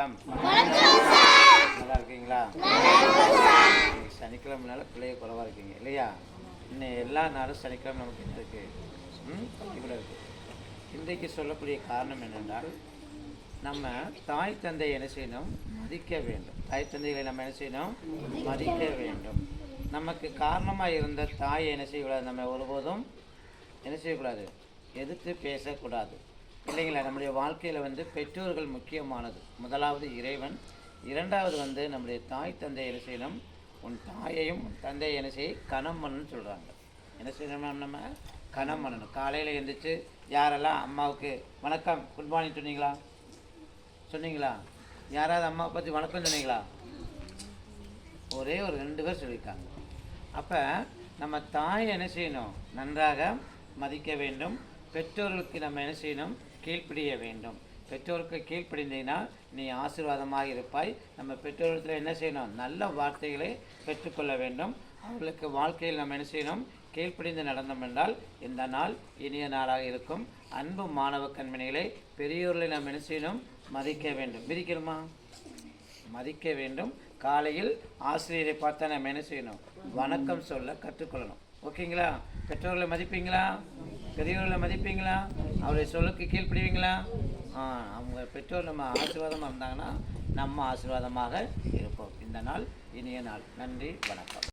வணக்கம். நல்லா இருக்கீங்களா? சனிக்கிழமைனால பிள்ளைய குறைவா இருக்கீங்க இல்லையா? இன்னும் எல்லா நாளும் சனிக்கிழமை நமக்கு என்ன இருக்கு ம் இவ்வளோ இருக்கு. இன்றைக்கு சொல்லக்கூடிய காரணம் என்னென்றால் நம்ம தாய் தந்தை என்ன செய்யணும்? மதிக்க வேண்டும். தாய் தந்தைகளை நம்ம என்ன செய்யணும்? மதிக்க வேண்டும். நமக்கு காரணமாக இருந்த தாயை என்ன செய்யக்கூடாது? நம்ம ஒருபோதும் என்ன செய்யக்கூடாது? எதிர்த்து பேசக்கூடாது. இல்லைங்களா நம்முடைய வாழ்க்கையில் வந்து பெற்றோர்கள் முக்கியமானது. முதலாவது இறைவன் இரண்டாவது வந்து நம்முடைய தாய் தந்தை என்ன செய்யணும்? உன் தாயையும் உன் தந்தையை என்ன செய்ய கணம்மன்னு சொல்கிறாங்க என்ன செய்யணும் நம்ம கணம் பண்ணணும். காலையில் எழுந்திரிச்சு யாரெல்லாம் அம்மாவுக்கு வணக்கம் குட் மார்னிங் சொன்னீங்களா? சொன்னீங்களா? யாராவது அம்மாவை பற்றி வணக்கம் சொன்னீங்களா? ஒரே ஒரு ரெண்டு பேர் சொல்லியிருக்காங்க. அப்போ நம்ம தாய் என்ன செய்யணும்? நன்றாக மதிக்க வேண்டும். பெற்றோர்களுக்கு நம்ம என்ன செய்யணும்? கீழ்ப்பிடிய வேண்டும். பெற்றோருக்கு கீழ்ப்படிந்தீங்கன்னா நீ ஆசீர்வாதமாக இருப்பாய். நம்ம பெற்றோர்களிடத்தில் என்ன செய்யணும்? நல்ல வார்த்தைகளை பெற்றுக்கொள்ள வேண்டும். அவர்களுக்கு வாழ்க்கையில் நம்ம என்ன செய்யணும்? கீழ்ப்படிந்து நடந்தோம் என்றால் இந்த நாள் இனிய நாளாக இருக்கும். அன்பு மாணவ கண்மணிகளை பெரியோர்களை நம்ம என்ன செய்யணும்? மதிக்க வேண்டும். மிதிக்கணுமா? மதிக்க வேண்டும். காலையில் ஆசிரியரை பார்த்தா நம்ம என்ன செய்யணும்? வணக்கம் சொல்ல கற்றுக்கொள்ளணும். ஓகேங்களா? பெற்றோர்களை மதிப்பீங்களா? பெரியவர்களை மதிப்பீங்களா? அவருடைய சொல்லுக்கு கீழ்ப்படுவீங்களா? ஆ அவங்க பெற்றோர் நம்ம ஆசீர்வாதமாக இருந்தாங்கன்னா நம்ம ஆசீர்வாதமாக இருப்போம். இந்த நாள் இனிய நாள். நன்றி வணக்கம்.